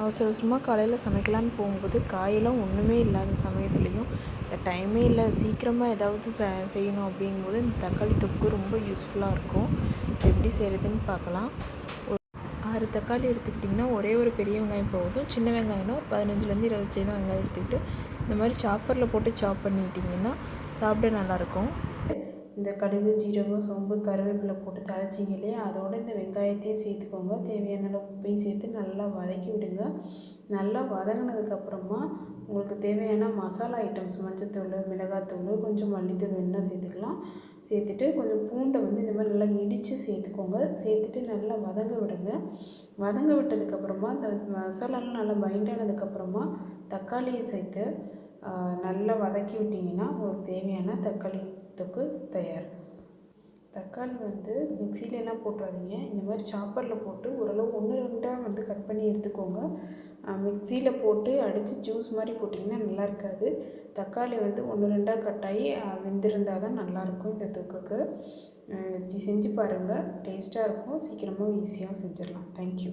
அவசர அவசரமாக காலையில் சமைக்கலான்னு போகும்போது காயெல்லாம் ஒன்றுமே இல்லாத சமயத்துலேயும் டைமே இல்லை சீக்கிரமாக ஏதாவது ச செய்யணும் அப்படிங்கும்போது இந்த தக்காளி தொக்கு ரொம்ப யூஸ்ஃபுல்லாக இருக்கும். எப்படி செய்கிறதுன்னு பார்க்கலாம். ஒரு ஆறு தக்காளி எடுத்துக்கிட்டிங்கன்னா ஒரே ஒரு பெரிய வெங்காயம் போதும். சின்ன வெங்காயம்னா ஒரு பதினஞ்சுலேருந்து இருபது சின்ன வெங்காயம் எடுத்துக்கிட்டு இந்த மாதிரி சாப்பரில் போட்டு சாப் பண்ணிக்கிட்டிங்கன்னா சாப்பிட நல்லாயிருக்கும் இந்த கடுகு ஜீரகம் சோம்பு கருவேப்பிலை போட்டு தாளிச்சிங்க இல்லையா அதோடு இந்த வெங்காயத்தையும் சேர்த்துக்கோங்க. தேவையான அளவு உப்பையும் சேர்த்து நல்லா வதக்கி விடுங்க. நல்லா வதங்கினதுக்கப்புறமா உங்களுக்கு தேவையான மசாலா ஐட்டம்ஸ் மஞ்சத்தூள் மிளகாத்தூள் கொஞ்சம் மல்லித்தூள் வேணால் சேர்த்துக்கலாம். சேர்த்துட்டு கொஞ்சம் பூண்டை வந்து இந்த மாதிரி நல்லா இடித்து சேர்த்துக்கோங்க. சேர்த்துட்டு நல்லா வதங்க விடுங்க. வதங்க விட்டதுக்கப்புறமா இந்த மசாலாலாம் நல்லா பைண்ட் ஆனதுக்கப்புறமா தக்காளியை சேர்த்து நல்லா வதக்கி விட்டிங்கன்னா உங்களுக்கு தேவையான தக்காளி தொக்கு தக்காளி வந்து மிக்சிலெலாம் போட்டுறாதீங்க. இந்த மாதிரி சாப்பரில் போட்டு ஓரளவு ஒன்று ரெண்டாக வந்து கட் பண்ணி எடுத்துக்கோங்க. மிக்சியில் போட்டு அடித்து ஜூஸ் மாதிரி போட்டிங்கன்னா நல்லா இருக்காது. தக்காளி வந்து ஒன்று ரெண்டாக கட் ஆகி வெந்திருந்தால் தான் நல்லாயிருக்கும் இந்த தொக்குக்கு. செஞ்சு பாருங்கள் டேஸ்ட்டாக இருக்கும். சீக்கிரமாக ஈஸியாகவும் செஞ்சிடலாம். தேங்க்யூ